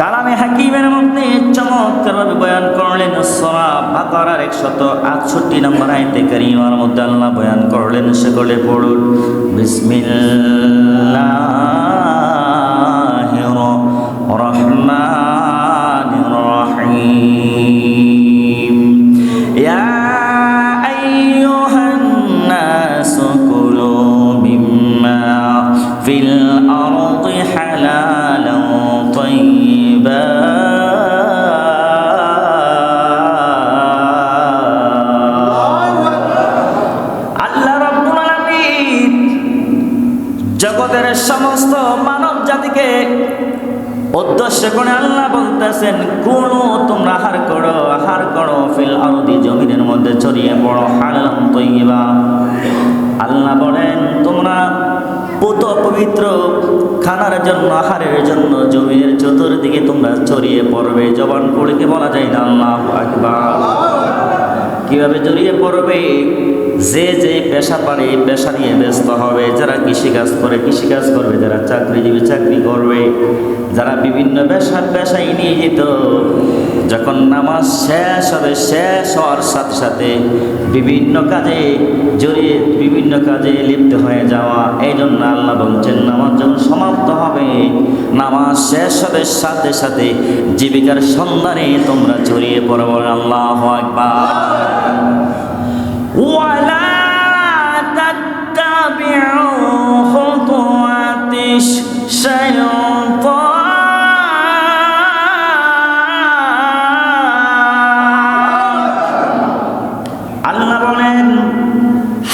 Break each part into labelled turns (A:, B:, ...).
A: কালামে হাকিমের মধ্যে চমৎকারভাবে বয়ান করলেন সরা বাকারার একশত আটষট্টি নম্বর আয়তে কারিমার মধ্যে আল্লাহ বয়ান করলেন, সকলে পড়ুন। বিসমিল্লাহির জগতের সমস্ত মানব জাতিকে উদ্দেশ্য করে আল্লাহ বলতেছেন, কোন তোমরা হার করো হার করো ফিল আরদি জমিনের মধ্যে ছড়িয়ে পড়ো হালাম তৈবা আল্লাহ বলেন, তোমরা পুত পবিত্র খানার জন্য, আহারের জন্য জমির চতুর্দিকে তোমরা ছড়িয়ে পড়বে। জবান কি বলা যায় না? আল্লাহ আকবার। কীভাবে জড়িয়ে পড়বে? যে যে পেশা পারে এই পেশা নিয়ে ব্যস্ত হবে, যারা কৃষিকাজ করে, কৃষিকাজ করবে, যারা চাকরিজীবী চাকরি করবে, যারা বিভিন্ন পেশা পেশায় নিয়ে যেত যখন নামাজ শেষ হবে, শেষ হওয়ার সাথে সাথে বিভিন্ন কাজে জড়িয়ে, বিভিন্ন কাজে লিপ্ত হয়ে যাওয়া এই জন্য আল্লাহ বলছেন, নামাজ যখন সমাপ্ত হবে, নামাজ শেষ হবে, সাথে সাথে জীবিকার সন্ধানে তোমরা জড়িয়ে পড়বে। আল্লাহ একবার ولا تتبعوا خطوات الشيطان আল্লাহ বলেন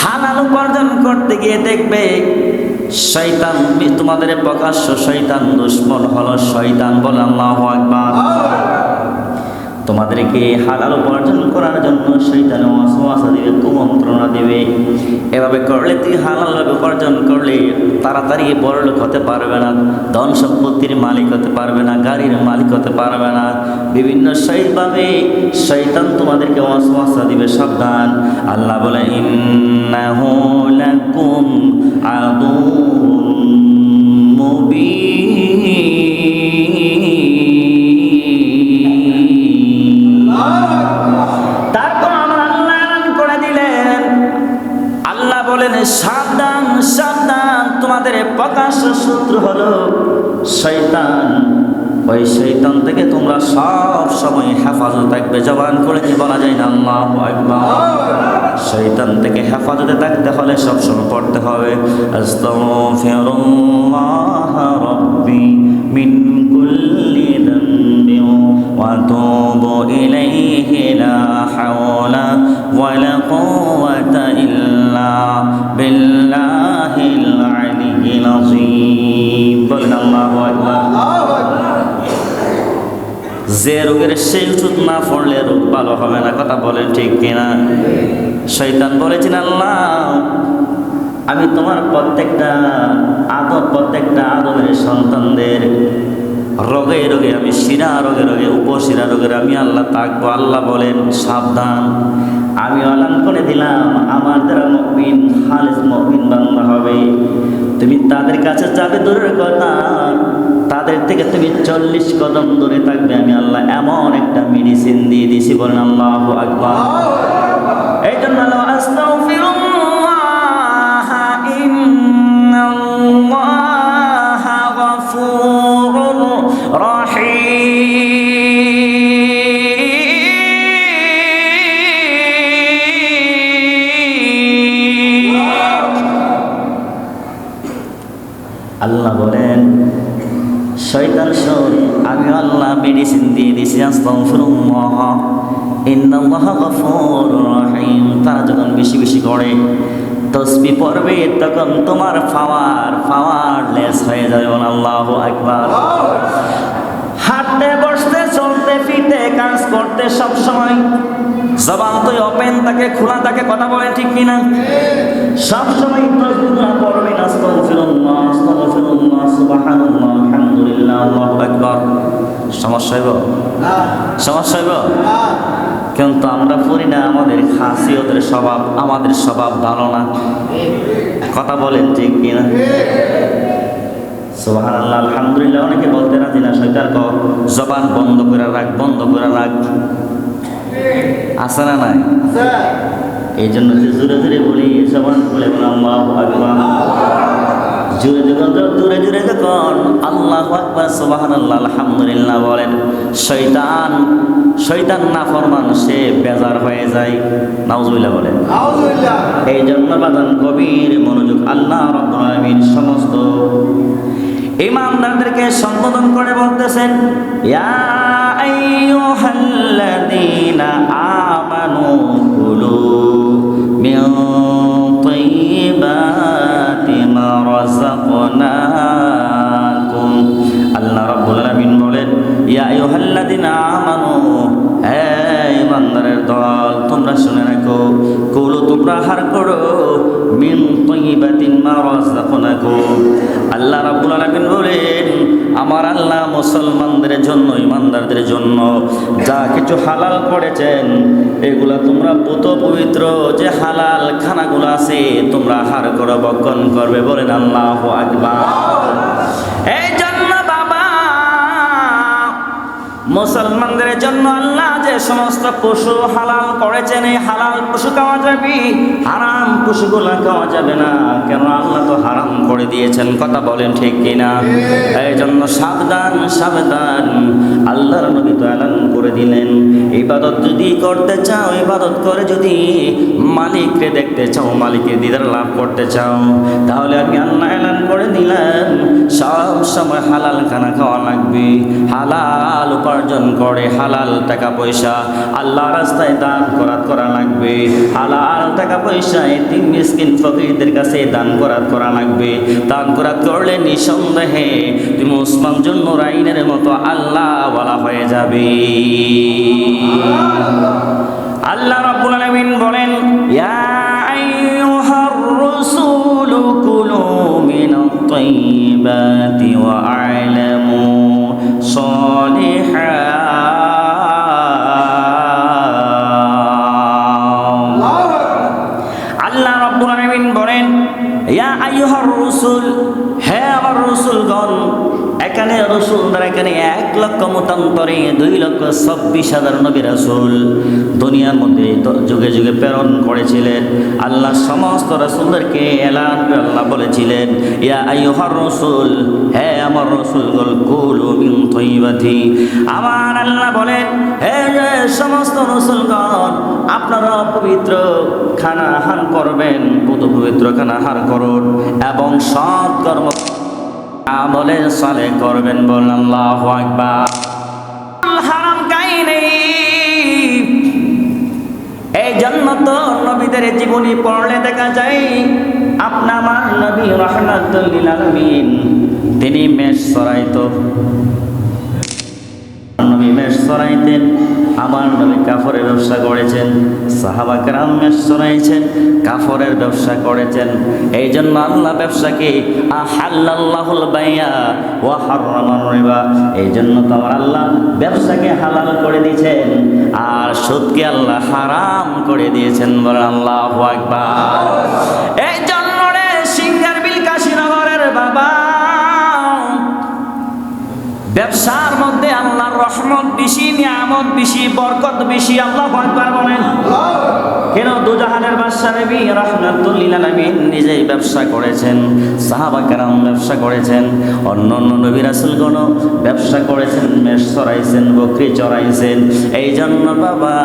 A: হালাল উপার্জন করতে গিয়ে দেখবে শয়তান তোমাদের প্রকাশ্য শয়তান দুশ্মন হলো শয়তান বলে আল্লাহ আকবার তোমাদেরকে হালাল উপার্জন করার জন্য শৈতান ওয়াসওয়াসা দিবে, কুমন্ত্রণা দিবে। এভাবে করলে তুই হালালভাবে উপার্জন করলে তাড়াতাড়ি বড়লোক হতে পারবে না, ধন সম্পত্তির মালিক হতে পারবে না, গাড়ির মালিক হতে পারবে না। বিভিন্ন সহিভাবে শৈতান তোমাদেরকে ওয়াসওয়াসা দিবে, সাবধান। আল্লাহ বলে, ইন্নাহু আদুউম মুবিন। বলেন সাবধান সাবধান, তোমাদের প্রকাশ্য সূত্র হলো শৈতান ওই শৈতান থেকে তোমরা সব সময় হেফাজত থাকবে। জবান করে কি বলা যায় না, আল্লাহ শৈতান থেকে হেফাজতে থাকতে হলে সবসময় পড়তে হবে। আস্তাগফিরুল্লাহ রাব্বি মিন কুল্লি ইলাইহি লা হাওলা ওয়া লা কুওয়াতা ইল্লা বিল্লাহিল আলিয়্যিল আযীম বলেন আল্লাহু আকবার। যে রোগের সেই ওষুধ না পড়লে রোগ ভালো হবে না, কথা বলেন ঠিক কিনা? শৈতান বলেছেন, আল্লাহ, আমি তোমার প্রত্যেকটা আদম প্রত্যেকটা আদমের সন্তানদের রোগে রোগে আমি শিরা রোগে রোগে উপশিরা রোগের আমি আল্লাহ তাকবো আল্লাহ বলেন সাবধান। আমি আলান করে দিলাম আমার দ্বারা মকমিন খালিজ মকমিন বাংলা হবে। তুমি তাদের কাছে যাবে দূরের কথা তাদের থেকে তুমি চল্লিশ কদম দূরে থাকবে। আমি আল্লাহ এমন একটা মেডিসিন দিয়ে দিয়েছি বলেন আল্লাহ আকবার। এই জন্য আল্লাহ তারা যখন বেশি বেশি করে, তসবি পড়বে, তখন তোমার ফাওয়ার পাওয়ার লেস হয়ে যাবে আল্লাহ আকবার। হাঁটতে, বসতে, চলতে, ফিরতে, কাজ করতে সব সময় জবান তো ওপেন থাকে খোলা থাকে কথা বলে ঠিক কিনা? সব সময় আস্তাগফিরুল্লাহ আস্তাগফিরুল্লাহ, সুবহানাল্লাহ। আলহামদুলিল্লাহ আল্লাহু আকবার। সমস্যা হইব? সমস্যা হইব? কিন্তু আমরা পড়ি না আমাদের খাসিয়তের স্বভাব আমাদের স্বভাব ভালো না কথা বলেন ঠিক কিনা? সোহান আল্লাহ আলহামদুলিল্লাহ অনেকে বলতে রাজি না ক জবান বন্ধ করে রাখ বন্ধ করে রাখ। আছে না নাই? এই জন্য যে জোরে জোরে বলি জবান বলে আল্লাহ আকবার। জোরে জোরে জোরে জোরে যখন আল্লাহ আকবার সুবাহান আল্লাহ আলহামদুলিল্লাহ বলেন শৈতান শৈতান না ফরমান সে বেজার হয়ে যায়। নাউজুবিল্লাহ বলেন। এই জন্য বাদান গভীর মনোযোগ আল্লাহ রব্বুল সমস্ত ইমানদারদেরকে সম্বোধন করে বলতেছেন ইয়া আইয়ুহাল্লাযীনা আমানু কুলু মিন রাযাকনাকুম আল্লাহ রাব্বুল আলামিন বলেন, ইয়া আইয়ুহাল্লাযিনা আমানু, হে ইমানদারের দল, তোমরা শুনে রাখো, কুলু তোমরা হার করো, মিন তাইয়্যিবাতিন মা রাযাকনাকুম। আল্লাহ রাব্বুল আলামিন বলেন আমার আল্লাহ মুসলমানদের জন্য, ইমানদারদের জন্য যা কিছু হালাল করেছেন, এগুলা তোমরা পুত পবিত্র যে হালাল খানাগুলো আছে, তোমরা হার করো, বক্ষণ করবে, বলেন আল্লাহ আকবার। এই জন্য বাবা, মুসলমানদের জন্য আল্লাহ যে সমস্ত পশু হালাল করেছেন, এই হালাল পশু খাওয়া যাবে, হারাম পশুগুলা খাওয়া যাবে না। কেন আল্লাহ তো হারাম করে দিয়েছেন, কথা বলেন ঠিক কিনা? এই জন্য সাবধান সাবধান। আল্লাহর নবী তো এলান করে দিলেন। ইবাদত যদি করতে চাও, ইবাদত করে যদি মালিককে দেখতে চাও, মালিকের দিদার লাভ করতে চাও, তাহলে আমি আল্লাহ এলান করে দিলেন। সব সময় হালাল খানা খাওয়া লাগবে। হালাল উপার্জন করে, হালাল টাকা পয়সা আল্লাহ রাস্তায় দান করাত করা লাগবে। হালাল টাকা পয়সা এতিম, মিসকিন ফকিরদের কাছে দান করাত করা লাগবে। দান করাত করলে নিঃসন্দেহে তুমি ওসমান জন্য রাইনের মতো আল্লাহ বলা হয়ে যাবে। আল্লাহ রাব্বুল আলামিন বলেন, ইয়া আইয়ুহার রাসূলু কুলু মিনাত তাইয়্যিবাতি ওয়া লক্ষ দুই লক্ষ চব্বিশ হাজার নবী রাসুল। দুনিয়ার মধ্যে যুগে যুগে প্রেরণ করেছিলেন। আল্লাহ সমস্ত রাসুলদেরকে এলান আল্লাহ বলেছিলেন, ইয়া আইয়ুহার রসুল, হে আমার রসুল গল কুলু মিন তৈবাতি আমার আল্লাহ বলেন, হে সমস্ত রসুলগণ, আপনারা পবিত্র খানা হান করবেন পবিত্র খানা হার করুন এবং সৎ কর্ম আমলে সালে করবেন বললাম আল্লাহু আকবার। হারাম কাই নেই। এই জন্য তো নবীদের জীবনী পড়লে দেখা যায়, আপনা আমার নবী রহমাতুল্লিল আলমিন, তিনি মেষ সরাইতো। নবী মেষ সরাইতেন, আমার নবী কাফরের ব্যবসা করেছেন, সাহাবা কেরাম মেষ সরাইছেন, কাফরের ব্যবসা করেছেন। এই জন্য আল্লাহ ব্যবসাকে আহাল্লাহুল বাইয়া ওয়া হাররামার রিবা। এই জন্য তো আমার আল্লাহ ব্যবসাকে হালাল করে দিয়েছেন, আর সুদকে আল্লাহ হারাম করে দিয়েছেন বলেন আল্লাহু আকবার। এই জন্য রে সিঙ্গার বিল কাশীনগরের বাবা, ব্যবসার রহমত বেশি নিয়ামত বেশি বরকত বেশি আল্লাহ বলেন। কেন দুজাহানের বাদশা নবী? রহমাতুল্লিল আলামিন নিজেই ব্যবসা করেছেন, সাহাবা কেরাম ব্যবসা করেছেন, অন্য অন্য নবী রাসূলগণ ব্যবসা করেছেন, মেষ চড়াইছেন, বকরি চড়াইছেন। এই জন্য বাবা,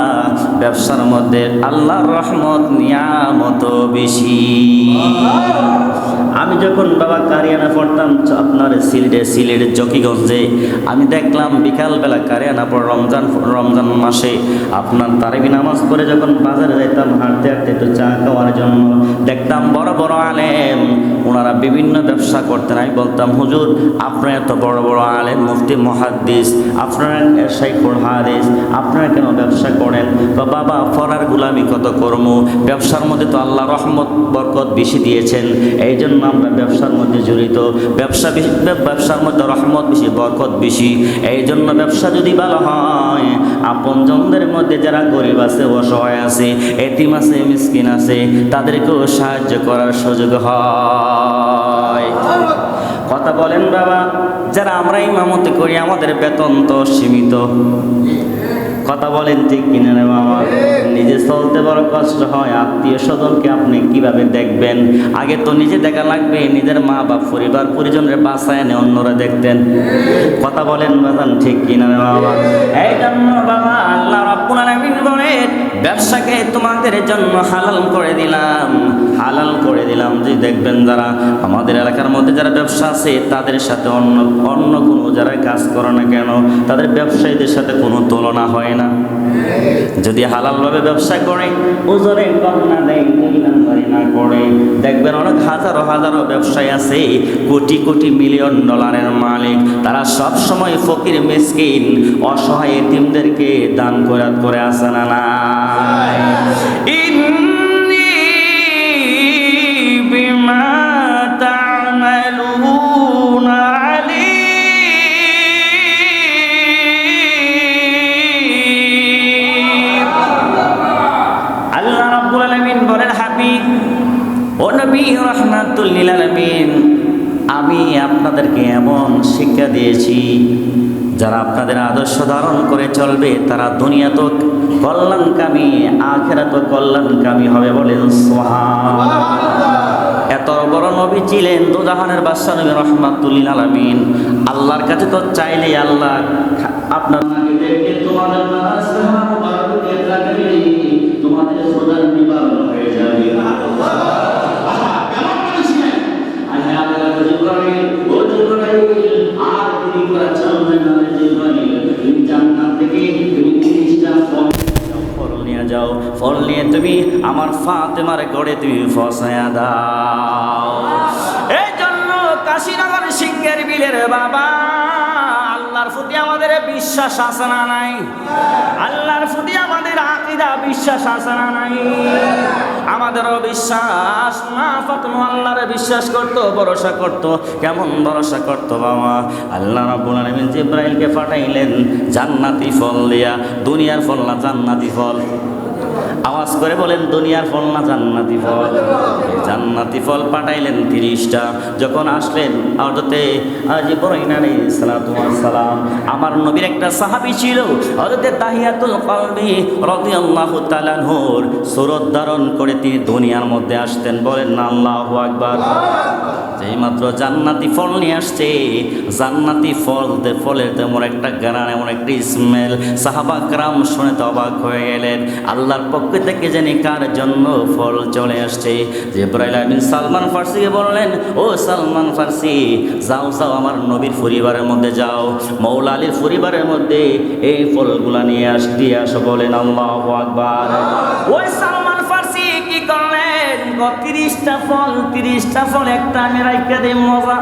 A: ব্যবসার মধ্যে আল্লাহর রহমত নিয়ামত বেশি। আমি যখন বাবা কারিয়ানা পড়তাম আপনার সিলেটে, সিলেট জকিগঞ্জে, আমি দেখলাম বিকালবেলা কারিয়ানা পর রমজান রমজান মাসে আপনার তারাবি নামাজ পড়ে যখন বাজারে যাইতাম হাঁটতে হাঁটতে একটু চা খাওয়ার জন্য দেখতাম বড় বড় আলেম। ওনারা বিভিন্ন ব্যবসা করতেন। আমি বলতাম, হুজুর, আপনারা এত বড় বড় আলেম, মুফতি, মহাদ্দিস, আপনারা শাইখুল হাদিস, আপনারা কেন ব্যবসা করেন? বা, বাবা, ফরার গুলামি কত কর্ম? ব্যবসার মধ্যে তো আল্লাহ রহমত, বরকত বেশি দিয়েছেন। এই জন্য আমরা ব্যবসার মধ্যে জড়িত। ব্যবসা ব্যবসার মধ্যে রহমত বেশি, বরকত বেশি। এই জন্য ব্যবসা যদি ভালো হয়, আপনজনদের মধ্যে যারা গরিব আছে, অসহায় আছে এতিম আছে, মিসকিন আছে, তাদেরকেও সাহায্য করার সুযোগ হয়। কথা বলেন বাবা, যারা আমরাই ইমামতি করি, আমাদের বেতন তো সীমিত। কথা বলেন ঠিক কিনা রে বাবা নিজে চলতে বড় কষ্ট হয়। আত্মীয় স্বজনকে আপনি কীভাবে দেখবেন? আগে তো নিজে দেখা লাগবে, নিজের মা বাপ, পরিবার, পরিজনের বাসায় এনে অন্যরা দেখতেন। কথা বলেন বাজান ঠিক কিনা রে বাবা এই জন্য বাবা, আল্লাহ ব্যবসাকে তোমাদের জন্য হালাল করে দিলাম। হালাল করে দিলাম। যে দেখবেন যারা আমাদের এলাকার মধ্যে যারা ব্যবসা আছে, তাদের সাথে অন্য অন্য কোনো যারা কাজ করে না কেন, তাদের ব্যবসায়ীদের সাথে কোনো তুলনা হয় না। যদি হালালভাবে ব্যবসা করে, ওজনে কম না দেয় না করে। দেখবেন অনেক হাজারো হাজারো ব্যবসায়ী আছে, কোটি কোটি মিলিয়ন ডলারের মালিক। তারা সব সময় ফকির, মিসকিন, অসহায় এতিমদেরকে দান করে করে আসে না? ইন্নী বিমা আমি আপনাদেরকে এমন শিক্ষা দিয়েছি, যারা আপনাদের আদর্শ ধারণ করে চলবে, তারা দুনিয়া তো কল্যাণকামী আখেরা তো কল্যাণকামী হবে বলেন এত বড় নবী ছিলেন দুজাহানের বাদশাহ নবী রহমাতুল্লিল আলামিন। আল্লাহর কাছে তো চাইলে আল্লাহ আপনার যাও, ফল নিয়ে তুমি আমার ফাতেমার গড়ে তুমি ফসায়া দাও। এই জন্য কাশীনগর সিংহের বিলের বাবা, আল্লাহর প্রতি আমাদের বিশ্বাস আছে না নাই? আল্লাহর প্রতি আমাদের আকিদা বিশ্বাস আছে না নাই? আমাদেরও বিশ্বাস না, ফাতেমা আল্লাহর বিশ্বাস করতো, ভরসা করতো। কেমন ভরসা করতো বাবা? আল্লাহ রাব্বুল আলামিন জিব্রাইলকে পাঠাইলেন, জান্নাতি ফল দিয়া, দুনিয়ার ফল না জান্নাতি ফল। আওয়াজ করে বলেন, দুনিয়ার ফল না জান্নাতি ফল? জান্নাতি ফল পাঠাইলেন তিরিশটা। যখন আসলেন হজরতে ইব্রাহিম আলাইহিস সালাম, আমার নবীর একটা সাহাবী ছিল হজরতে তাহিয়াতুল কলবি রাদিয়াল্লাহু তাআলা সুরত ধারণ করে তিনি দুনিয়ার মধ্যে আসতেন। বলেন না আল্লাহু আকবার। যেই মাত্র জান্নাতি ফল নিয়ে আসছে জান্নাতি ফল দে ফলের তেমন একটা গান এমন একটা স্মেল সাহাবা গ্রাম শুনে তো অবাক হয়ে গেলেন। আল্লাহর পক্ষ থেকে জানি কার জন্য ফল চলে আসছে। যে ইব্রাহিম সালমান ফার্সিকে বললেন ও সালমান ফার্সি যাও যাও আমার নবীর পরিবারের মধ্যে যাও। মৌলা আলীর পরিবারের মধ্যে এই ফলগুলা নিয়ে আস দিয়ে আসো বলেন আল্লাহ আকবার। ওই সালমান তিরিশটা ফল তিরিশটা ফল, একটা আমি রাইখা দিই, মজা।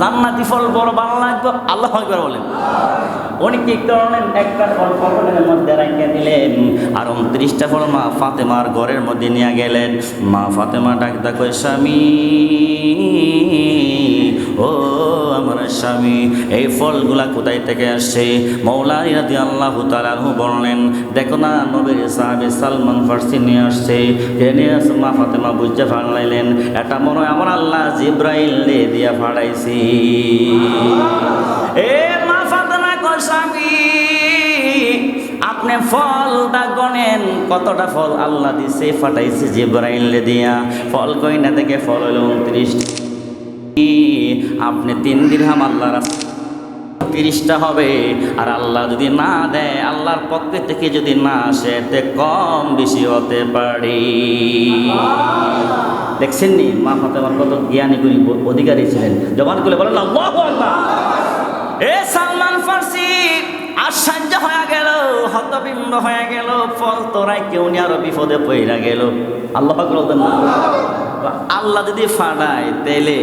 A: জান্নাতি ফল বড় ভালো লাগবে আল্লাহ একবার বলেন। উনি কি করলেন? একটা ফল পকেটের মধ্যে রাখিয়া দিলেন, আর উনত্রিশটা ফল মা ফাতেমার ঘরের মধ্যে নিয়ে গেলেন। মা ফাতেমা ডাক ডাকো স্বামী। ও আমার স্বামী, এই ফলগুলা কোথায় থেকে আসছে? মৌলা রাদি আল্লাহ তালাহু বললেন, দেখো না, নবীর সাহাবি সালমান ফার্সি নিয়ে আসছে। এ নিয়ে আসে মা ফাতেমা বুঝতে ফাড়লাইলেন এটা মনে হয় আমার আল্লাহ জিব্রাইল দিয়া ফাড়াইছি। এ মা ফাতেমা কো স্বামী, আপনি ফলটা গনেন কতটা ফল আল্লাহ দিছে, ফাটাইছে জিব্রাইল দিয়া। ফল কইনা থেকে ফল হলো উনত্রিশ আপনি তিন দিরহাম আল্লাহ তিরিশটা হবে। আর আল্লাহ যদি না দেয়, আল্লাহর পক্ষে থেকে যদি না আসে, এতে কম বেশি হতে পারে। দেখছেন নি? মা ফাতেমার কত জ্ঞানী গুণী অধিকারী ছিলেন। জবান করে বলেন এ সালমান ফার্সি, আশ্চর্য হয়ে গেল, হতবিম্ব হয়ে গেল, ফল তোরাই কেউ নিয়ে আরও বিপদে পইরা গেল। আল্লাহ বলতেন না আল্লাহ যদি ফাড়ায় তাইলে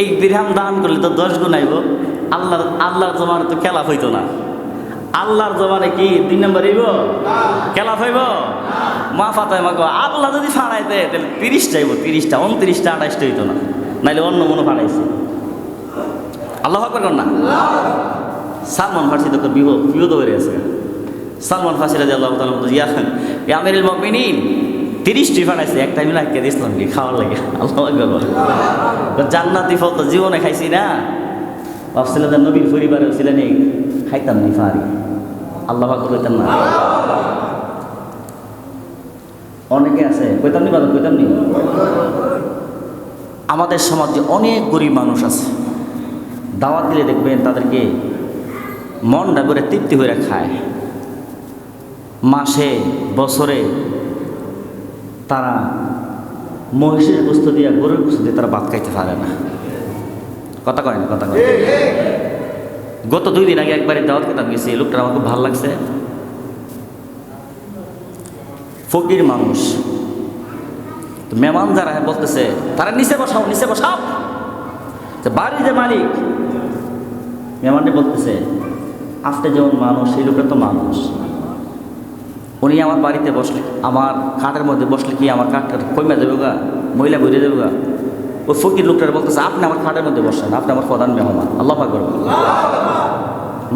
A: এই দিরহাম দান করলে তো দশ গুণ আইব। আল্লাহর আল্লাহর জমানে তো খেলা হইতো না। আল্লাহর জমানে কি দুই নম্বর হইব? খেলা হইব? মা ফাতায় মা আল্লাহ যদি ফাড়াইতে তাহলে তিরিশটা যাইব তিরিশটা উনত্রিশটা আঠাশটা হইতো না। নাইলে অন্য মনে ফাড়াইছে। আল্লাহ কর না? সালমান ফার্সি তো বিপদ বিপদ হয়ে গেছে। সালমান ফার্সি রাজি আল্লাহ তালা ইয়া আমিরুল তিরিশটি ফাটাইছে একটা লাগিয়ে দিয়েছিলাম কি খাওয়ার লাগে? আল্লাহ জান্নাতি ফল তো জীবনে খাইছি না। ভাবছিলাম যে নবীর পরিবারে ছিলেন এই, খাইতাম নি ফারি। আল্লাহ কইতাম না। অনেকে আছে, কইতাম নি বাবা, কইতাম নি? আমাদের সমাজে অনেক গরিব মানুষ আছে। দাওয়াত দিলে দেখবেন তাদেরকে মনটা করে তৃপ্তি করে খায়। মাসে, বছরে তারা মহিষের বস্তু দিয়ে গরুর বস্তু দিয়ে তারা ভাত খাইতে পারে না। কথা কয় না কথা কয় গত দুই দিন আগে একবারে দাওয়াত খেতাম গেছি লোকটা আমার খুব ভালো লাগছে। ফকির মানুষ। তো মেহমান যারা বলতেছে তারা নিচে বসাও নিচে বসাও। বাড়ির যে মালিক মেহমানটি বলতেছে আপনি যেমন মানুষ সেই লোকটা তো মানুষ। উনি আমার বাড়িতে বসলে, আমার খাটের মধ্যে বসলে কি আমার কাঠটা কমে যাবে গা, মহিলা বইরে যাবে গা? ওই ফকির লোকটা বলতেছে, আপনি আমার খাটের মধ্যে বসেন, আপনি আমার প্রধান মেহমান, আল্লাহ পাক করবেন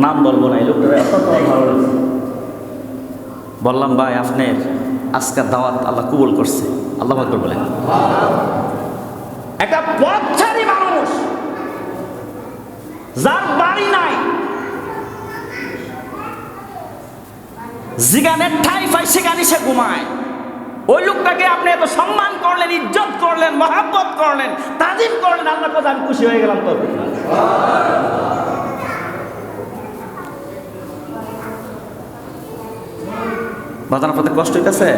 A: নাম বলব না এই লোকটা এত ভালো বললাম, ভাই আপনার আজকের দাওয়াত আল্লাহ কবুল করছে, আল্লাহ পাক বলেন একটা পথচারী মানুষ, যার বাড়ি নাই যেখানে ঠাই পাই সেখানে সে ঘুমায়। ওই লোকটাকে আপনি এত সম্মান করলেন, ইজ্জত করলেন, মহাব্বত করলেন, তাজিম করলেন, আল্লাহ কথা আমি খুশি হয়ে গেলাম তো বাজার আপনাদের কষ্ট হইতেছে?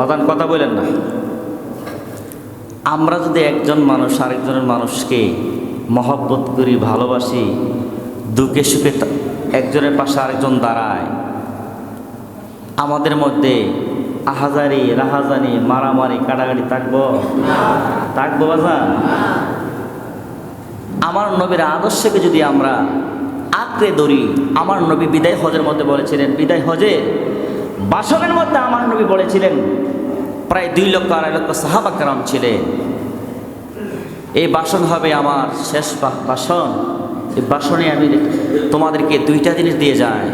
A: বাদান কথা বলেন না। আমরা যদি একজন মানুষ আরেকজনের মানুষকে মহব্বত করি, ভালোবাসি, দুঃখে সুখে একজনের পাশে আরেকজন দাঁড়ায়, আমাদের মধ্যে আহাজারি, রাহাজানি, মারামারি, কাটাকাটি থাকব? থাকব বাজান। আমার নবীর আদর্শকে যদি আমরা আঁকড়ে ধরি, আমার নবী বিদায় হজের মধ্যে বলেছিলেন, বিদায় হজে? বাসনের মধ্যে আমার নবী বলেছিলেন, প্রায় দুই লক্ষ আড়াই লক্ষ সাহাবা কারাম ছিলেন এই বাসন হবে আমার শেষ বাসন। এই বাসনে আমি তোমাদেরকে দুইটা জিনিস দিয়ে যাই।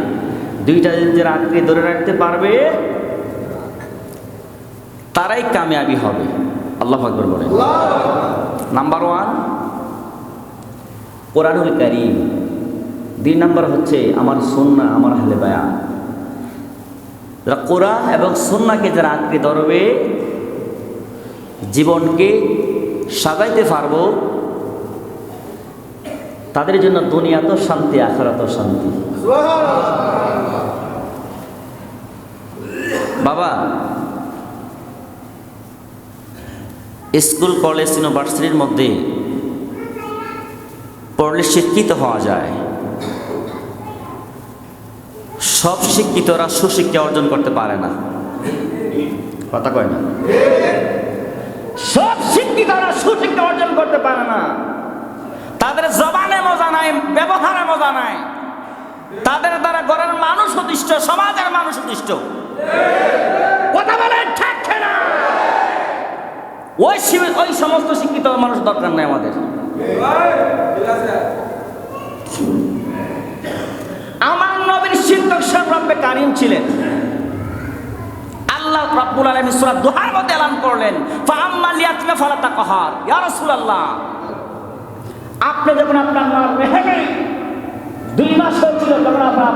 A: দুইটা জিনিস যারা আঁকড়ে ধরে রাখতে পারবে, তারাই কামিয়াবি হবে। আল্লাহ আকবর বলেন। নাম্বার ওয়ান কোরআনুল কারিম। দুই নাম্বার হচ্ছে আমার সন্না আমার হালে বায়া যারা কোরআন এবং সন্নাকে যারা আঁকড়ে ধরবে, জীবনকে সাজাইতে পারব, তাদের জন্য দুনিয়া তো শান্তি, আখারাত শান্তি। বাবা, স্কুল, কলেজ, ইউনিভার্সিটির মধ্যে পড়লে শিক্ষিত হওয়া যায়। সব শিক্ষিতরা সুশিক্ষা অর্জন করতে পারে না। কথা কয় না? সব শিক্ষিতরা সুশিক্ষা অর্জন করতে পারে না। তাদের জবানে মজা নাই ব্যবহারে মজা নাই। তাদের দ্বারা ঘরের মানুষ অতিষ্ঠ সমাজের মানুষ অতিষ্ঠ কথা বলে ঠাকছে না। ওই ওই সমস্ত শিক্ষিত মানুষ দরকার নাই আমাদের। আমার নবীর সাহেব রব্বে কারিম ছিলেন। আল্লাহ রাব্বুল আলামিন সূরা মধ্যে এলান করলেন, ফাআম্মা লিয়াতমা রাসূলুল্লাহ, আপনি যখন আপনার মা রেহেমে দুই মাস হয়েছিল, তখন আপনার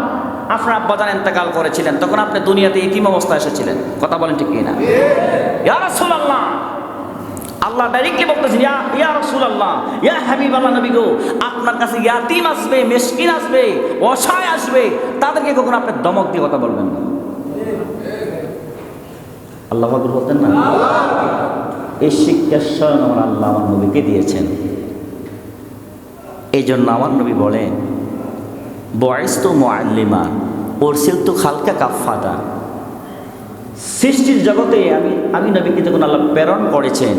A: আপনার আব্বাজান ইন্তেকাল করেছিলেন, তখন আপনি দুনিয়াতে ইতিম অবস্থায় এসেছিলেন। কথা বলেন ঠিক কিনা? ইয়া রাসূলুল্লাহ আল্লাহ ডাইরেক্টলি বলতেছেন, ইয়া ইয়া রাসূলুল্লাহ, ইয়া হাবিব আল্লাহ নবী গো, আপনার কাছে ইয়াতিম আসবে, মিসকিন আসবে, অসহায় আসবে, তাদেরকে কখনো আপনি দমক দিয়ে কথা বলবেন না? আল্লাহ পাক বলতেন না? এই শিক্ষা স্বয়ং আমার আল্লাহ আমার নবীকে দিয়েছেন। এই জন্য আমার নবী বলেন বয়স তো মোয়াল্লিমা ওরসিল তো খালকা কাফাদা সৃষ্টির জগতে আমি আমি নবীকে যখন আল্লাহ প্রেরণ করেছেন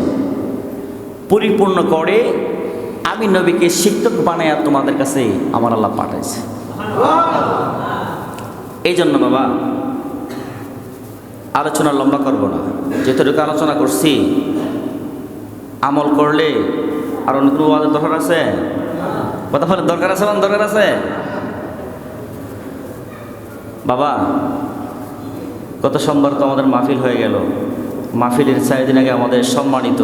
A: পরিপূর্ণ করে আমি নবীকে শিক্ষক বানায়া তোমাদের কাছে আমার আল্লাহ পাঠাইছে। এই জন্য বাবা, আলোচনা লম্বা করব না। যেটুকু আলোচনা করছি, আমল করলে আর কোনো ওয়াজের দরকার আছে? কথা বলে দরকার আছে দরকার আছে? বাবা, গত সোমবার তো আমাদের মাহফিল হয়ে গেল। মাহফিলের চারিদিন আগে আমাদের সম্মানিত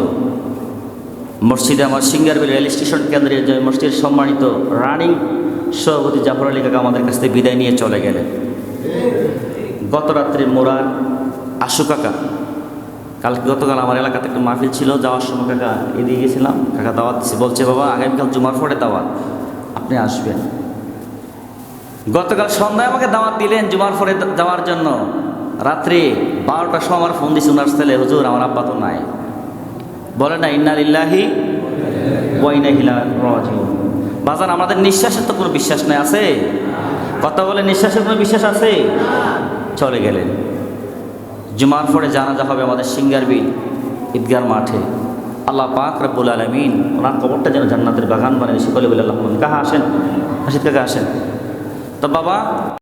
A: মসজিদে আমার সিঙ্গারবিল রেল স্টেশন কেন্দ্রের যে মসজিদের সম্মানিত রানিং সভাপতি জাফর আলী কাকা আমাদের কাছ থেকে বিদায় নিয়ে চলে গেলেন। গত রাত্রে মোরার আশু কাকা কাল গতকাল আমার এলাকাতে একটা মাহফিল ছিল, যাওয়ার সময় কাকা এদিকে গেছিলাম, কাকা দাওয়াত দিচ্ছে বলছে, বাবা, আগামীকাল জুমার পরে দাওয়াত, আপনি আসবেন। গতকাল সন্ধ্যায় আমাকে দাওয়াত দিলেন জুমার ফোরে যাওয়ার জন্য। রাত্রে বারোটার সময় আমার ফোন দিয়েছে ওনার ছেলে, হুজুর, আমার আব্বা তো নাই। বলে না ইন্নালিল্লাহি ওয়াইনাহিলা রাজিউন। বাজান, আমাদের নিঃশ্বাসের তো কোনো বিশ্বাস নেই, আছে? কথা বলে নিঃশ্বাসের কোনো বিশ্বাস আছে? চলে গেলেন। জুমার পরে জানাজা হবে আমাদের সিঙ্গারবিল ঈদগার মাঠে। আল্লাহ পাক রব্বুল আলমিন ওনার কবরটা যেন জান্নাতের বাগান বানিয়ে, সকলে বলে, আল্লাহ, কাহা আসেন? হাসিদ কাকা আসেন। তো বাবা